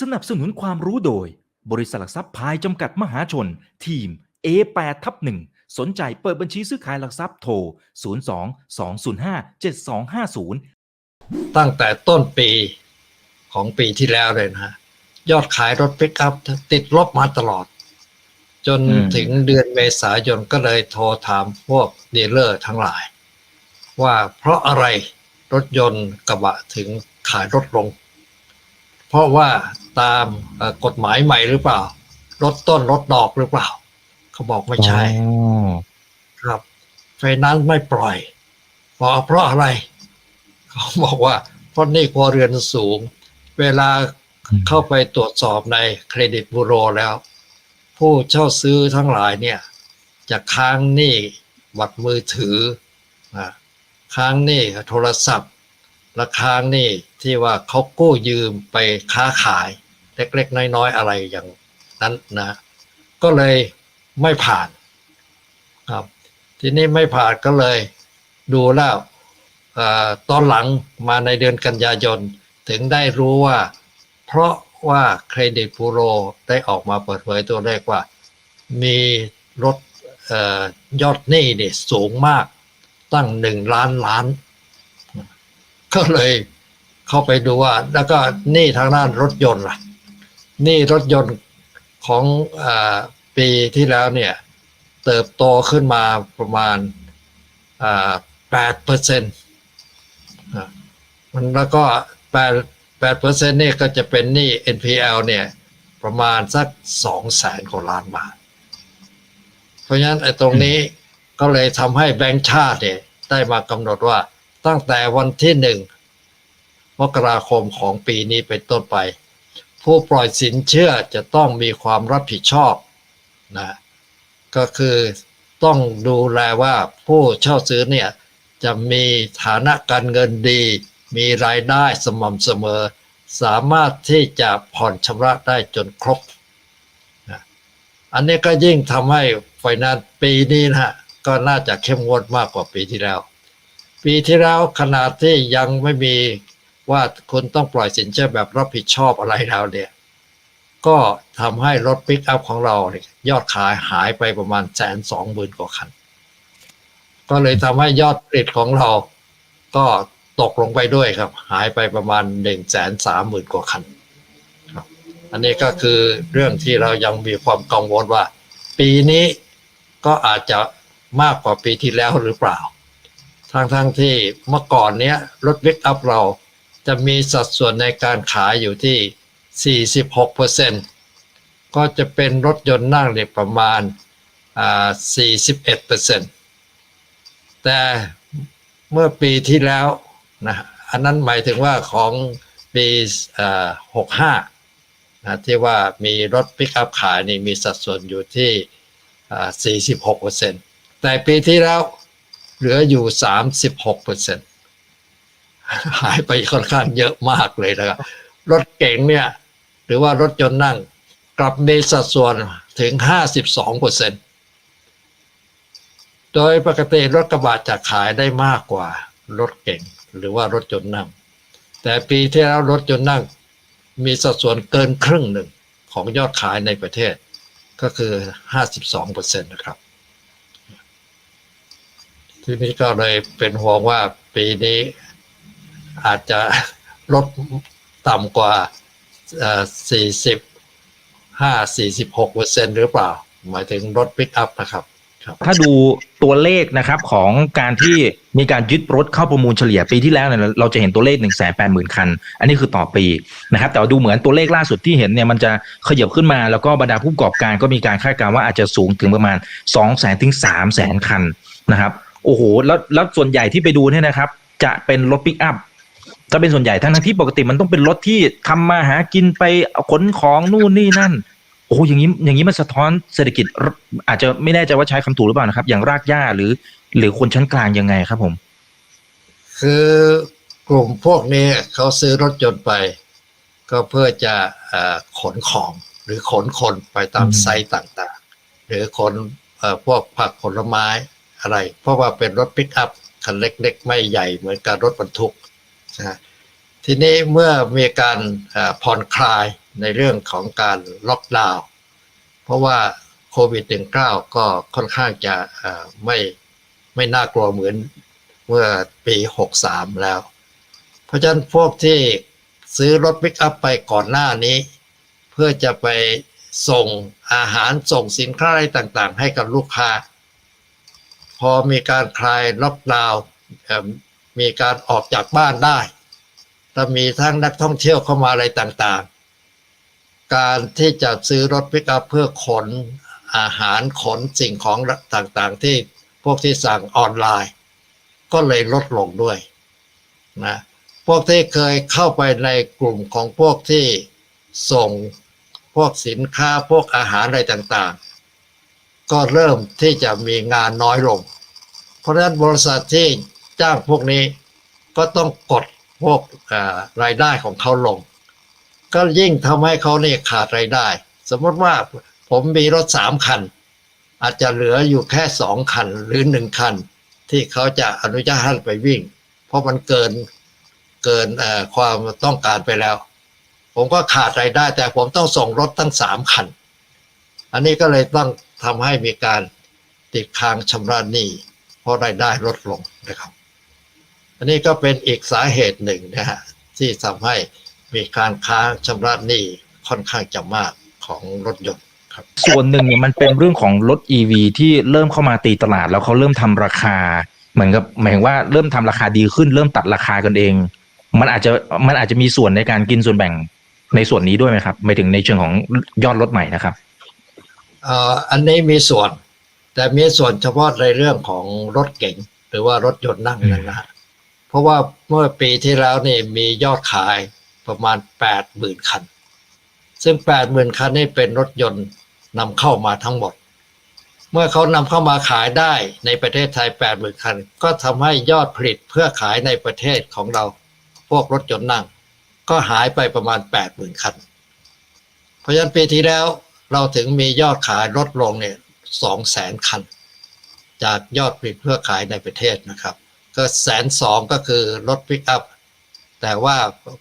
สนับสนุนความรู้โดย บริษัทหลักทรัพย์พายจำกัดมหาชน ทีม A8 ทับ1สนใจเปิดบัญชีซื้อขายหลักทรัพย์โทร 02 205 7250 ตั้งแต่ต้นปีของปีที่แล้วเลยนะยอดขายรถปิกอัพติดลบมาตลอด จนถึงเดือนเมษายนก็เลยโทรถามพวกดีลเลอร์ทั้งหลาย ว่าเพราะอะไรรถยนต์กระบะถึงขายลดลง เพราะว่า ตามเอ่อกฎหมายใหม่หรือเปล่าลดต้นลดดอกหรือเปล่า เขาบอกไม่ใช่อ๋อครับไฟนั้นซ์ไม่ปล่อยเพราะเพราะอะไร เขาบอกว่า เพราะหนี่ครัวเรือนสูง เวลาเข้าไปตรวจสอบในเครดิตบูโรแล้ว ผู้เช่าซื้อทั้งหลายเนี่ย จะค้างหนี้บัตรมือถืออะค้างหนี้โทรศัพท์และค้างหนี้ที่ว่าเขากู้ยืมไปค้าขาย เล็ก ๆ น้อยๆอะไรอย่างนั้นนะ ก็เลยไม่ผ่านครับ ทีนี้ไม่ผ่านก็เลยดูแล้วออตอนหลังมาในเดือนกันยายน ถึงได้รู้ว่า เพราะว่าเครดิตบูโรได้ออกมาเปิดเผยตัวเลขว่า มีรถอยอดหนี้เนี่ยสูงมากตั้งหนึ่งล้านล้าน ก็เลยเข้าไปดูว่า แล้วก็หนี้ทางด้านรถยนต์ล่ะ หนี้รถยนต์ของอปีที่แล้วเนี่ย เติบโตขึ้นมาประมาณแปดเปอร์เซ็นต์มันแล้วก็แปดแปดเปอร์เซ็นต์นี่ก็จะเป็นหนี้ NPL เนี่ยประมาณสักสองแสนกว่าล้านบาท เพราะฉะนั้นไอ้ตรงนี้ก็เลยทำให้แบงก์ชาติเนี่ยได้มากำหนดว่าตั้งแต่วันที่หนึ่งมกราคมของปีนี้เป็นต้นไป ผู้ปล่อยสินเชื่อจะต้องมีความรับผิดชอบนะก็คือต้องดูแลว่าผู้เช่าซื้อเนี่ยจะมีฐานะการเงินดี มีรายได้สม่ำเสมอ สามารถที่จะผ่อนชำระได้จนครบนะอันนี้ก็ยิ่งทำให้ไฟแนนซ์ปีนี้นะฮะก็น่าจะเข้มงวดมากกว่าปีที่แล้ว ปีที่แล้วขนาดที่ยังไม่มี ว่าคุณต้องปล่อยสินเชื่อแบบรับผิดชอบอะไรแล้วเนี่ยก็ทำให้รถปิกอัพของเราเนี่ยยอดขายหายไปประมาณแสนสองหมื่นกว่าคัน ก็เลยทำให้ยอดผลิตของเรา ก็ตกลงไปด้วยครับ หายไปประมาณหนึ่งแสนสามหมื่นกว่าคันครับอันนี้ก็คือเรื่องที่เรายังมีความกังวลว่า ปีนี้ก็อาจจะมากกว่าปีที่แล้วหรือเปล่า ทั้งทั้งๆที่เมื่อก่อนเนี้ยรถปิกอัพเรา จะมีสัดส่วนในการขายอยู่ที่ 46%ก็จะเป็นรถยนต์นั่งเนี่ยประมาณ 41%แต่เมื่อปีที่แล้วนะอันนั้นหมายถึงว่าของปี65นะที่ว่ามีรถปิกอัพขายนี่มีสัดส่วนอยู่ที่ 46%แต่ปีที่แล้วเหลืออยู่ 36% หายไปค่อนข้างเยอะมากเลยนะครับรถเก๋งเนี่ย หรือว่ารถยนต์นั่ง กลับมีสัดส่วนถึง 52เปอร์เซ็นโดยปกติรถกระบะจะขายได้มากกว่ารถเก๋งหรือว่ารถยนต์นั่ง แต่ปีที่แล้วรถยนต์นั่ง มีสัดส่วนเกินครึ่งหนึ่งของยอดขายในประเทศก็คือ 52เปอร์เซ็นต์นะครับ ทีนี้ก็เลยเป็นห่วงว่าปีนี้ อาจจะลดต่ำกว่าสี่สิบห้าสี่สิบหกเปอร์เซ็นหรือเปล่า หมายถึงรถปิกอัพนะครับ ถ้าดูตัวเลขนะครับของการที่มีการยึดรถเข้าประมูลเฉลี่ยปีที่แล้วเนี่ยเราจะเห็นตัวเลข1นึ่งแสนแปดหมื่นคัน อันนี้คือต่อปีนะครับ แต่ดูเหมือนตัวเลขล่าสุดที่เห็นเนี่ยมันจะขยับขึ้นมาแล้วก็บรรดาผู้ประกอบการก็มีการคาดการณ์ว่าอาจจะสูงถึงประมาณ2องแสนถึงสามแสนคันนะครับโอ้โหแล้วแล้วส่วนใหญ่ที่ไปดูเนี่ยนะครับ จะเป็นรถปิกอัพ จะเป็นส่วนใหญ่ทั้งทั้งที่ปกติมันต้องเป็นรถที่ทำมาหากินไปขนของนู่นนี่นั่น โอ้โหอย่างนี้อย่างนี้มันสะท้อนเศรษฐกิจรอาจจะไม่แน่ใจว่าใช้คำถูกหรือเปล่านะครับ อย่างรากหญ้าหรือ หรือคนชั้นกลางยังไงครับผม คือกลุ่มพวกนี้เขาซื้อรถยนต์ไป ก็เพื่อจะเอ่อขนของหรือขนคนไปตามอืมไซต์ต่างๆ หรือขนเอ่อพวกผักผลไม้อะไร เพราะว่าเป็นรถปิกอัพคันเล็กๆ ไม่ใหญ่เหมือนกับรถบรรทุก นะทีนี้เมื่อมีการผ่อนคลายในเรื่องของการล็อกดาวน์เพราะว่าโควิด -19 ก็ค่อนข้างจะไม่ไม่น่ากลัวเหมือนเมื่อปี 63 แล้ว เพราะฉะนั้นพวกที่ซื้อรถปิกอัพไปก่อนหน้านี้ เพื่อจะไปส่งอาหารส่งสินค้าอะไรต่างๆ ให้กับลูกค้า พอมีการคลายล็อกดาวน์ มีการออกจากบ้านได้ถ้ามีทั้งนักท่องเที่ยวเข้ามาอะไรต่างๆ การที่จะซื้อรถปิกอัพเพื่อขนอาหารขนสิ่งของต่างๆ ที่พวกที่สั่งออนไลน์ ก็เลยลดลงด้วยนะพวกที่เคยเข้าไปในกลุ่มของพวกที่ส่งพวกสินค้าพวกอาหารอะไรต่างๆ ก็เริ่มที่จะมีงานน้อยลง เพราะฉะนั้นบริษัทที่ จ้างพวกนี้ก็ต้องกดพวกรายได้ของเขาลง ก็ยิ่งทำให้เขาเนี่ยขาดรายได้ สมมติว่าผมมีรถสามคัน อาจจะเหลืออยู่แค่สองคันหรือหนึ่งคัน ที่เขาจะอนุญาตให้ไปวิ่ง เพราะมันเกินเกินความต้องการไปแล้ว ผมก็ขาดรายได้ แต่ผมต้องส่งรถทั้งสามคัน อันนี้ก็เลยต้องทำให้มีการติดค้างชำระหนี้เพราะรายได้ลดลงนะครับ อันนี้ก็เป็นอีกสาเหตุหนึ่งนะฮะที่ทำให้มีการค้างชำระหนี้ค่อนข้างจะมากของรถยนต์ครับ ส่วนหนึ่งเนี่ยมันเป็นเรื่องของรถ EV ที่เริ่มเข้ามาตีตลาด แล้วเขาเริ่มทำราคา เหมือนกับหมายถึงว่าเริ่มทำราคาดีขึ้น เริ่มตัดราคากันเอง มันอาจจะมันอาจจะมีส่วนในการกินส่วนแบ่งในส่วนนี้ด้วยไหมครับหมายถึงในเชิงของยอดรถใหม่นะครับเอ่ออันนี้มีส่วน แต่มีส่วนเฉพาะในเรื่องของรถเก๋งหรือว่ารถยนต์นั่งนั่นนะฮะเพ ราะว่าเมื่อปีที่แล้วนี่มียอดขายประมาณแปดหมื่นคัน ซึ่งแปดหมื่นคันนี่เป็นรถยนต์นำเข้ามาทั้งหมด เมื่อเขานำเข้ามาขายได้ในประเทศไทยแปดหมื่นคัน ก็ทำให้ยอดผลิตเพื่อขายในประเทศของเรา พวกรถยนต์นั่ง ก็หายไปประมาณแปดหมื่นคัน เพราะฉะนั้นปีที่แล้วเราถึงมียอดขายลดลงเนี่ยสองแสนคัน จากยอดผลิตเพื่อขายในประเทศนะครับ ก็แสนสองก็คือรถปิกอัพแต่ว่า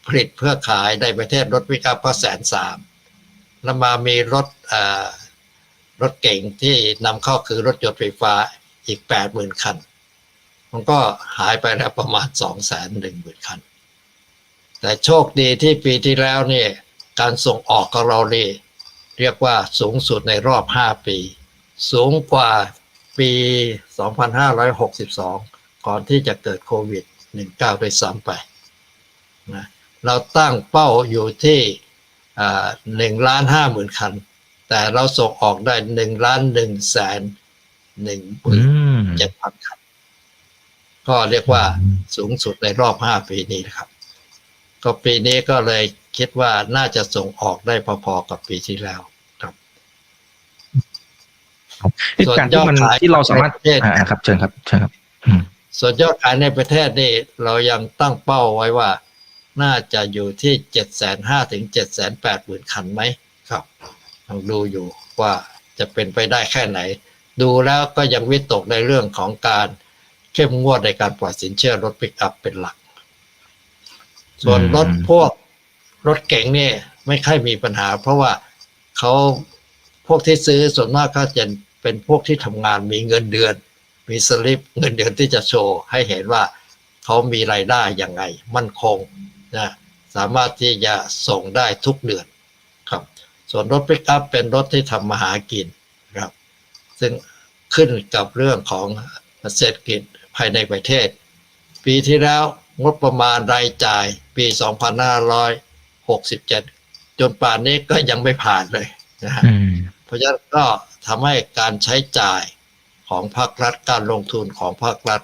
ผลิตเพื่อขายในประเทศรถปิกอัพก็แสนสามแล้วมามีรถอ่ารถเก่งที่นำเข้าคือรถยนต์ไฟฟ้าอีกแปดหมื่นคัน มันก็หายไปแล้วประมาณสองแสนหนึ่งหมื่นคัน แต่โชคดีที่ปีที่แล้วนี่การส่งออกของเรานี่เรียกว่าสูงสุดในรอบ 5 ปี สูงกว่าปี 2562 ก่อนที่จะเกิดโควิด 19 ด้วยซ้ำไปนะเราตั้งเป้าอยู่ที่หนึ่งล้านห้าหมื่นคัน แต่เราส่งออกได้หนึ่งล้านหนึ่งแสนหนึ่งหอืมื่นมเจ็ดพันคัน ก็เรียกว่าสูงสุดในรอบห้าปีนี้นะครับ ก็ปีนี้ก็เลยคิดว่าน่าจะส่งออกได้พอๆกับปีที่แล้วครับส่วนการที่มันยอดขายที่เราสามารถในประเทศอ่าครับเชิญครับเชิญครับอืม ส่วนยอดขายในประเทศนี่เรายังตั้งเป้าไว้ว่า น่าจะอยู่ที่เจ็ดแสนห้าถึงเจ็ดแสนแปดหมื่นคันไหมครับลองดูอยู่ว่าจะเป็นไปได้แค่ไหน ดูแล้วก็ยังวิตกในเรื่องของการเข้มงวดในการปล่อยสินเชื่อรถปิกอัพเป็นหลัก ส่วนอืมรถพวกรถเก๋งนี่ไม่ค่อยมีปัญหา เพราะว่าเขาพวกที่ซื้อส่วนมากก็จะเป็นพวกที่ทำงานมีเงินเดือน มีสลิปเงินเดือนที่จะโชว์ให้เห็นว่าเขามีรายได้อย่างไง มั่นคงนะสามารถที่จะส่งได้ทุกเดือนครับ ส่วนรถปิกอัพเป็นรถที่ทำมาหากินครับ ซึ่งขึ้นกับเรื่องของเศรษฐกิจภายในประเทศ ปีที่แล้วงบประมาณรายจ่ายปี 2567 จนป่านนี้ก็ยังไม่ผ่านเลยนะฮะอืมเพราะฉะนั้นก็ทำให้การใช้จ่าย ของภาครัฐการลงทุนของภาครัฐ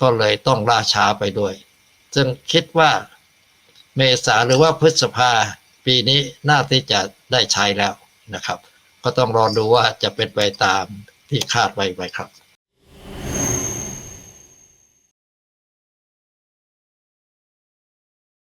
ก็เลยต้องล่าช้าไปด้วย ซึ่งคิดว่าเมษาหรือว่าพฤษภาปีนี้น่าที่จะได้ใช้แล้วนะครับ ก็ต้องรอดูว่าจะเป็นไปตามที่คาดไว้ไหมครับ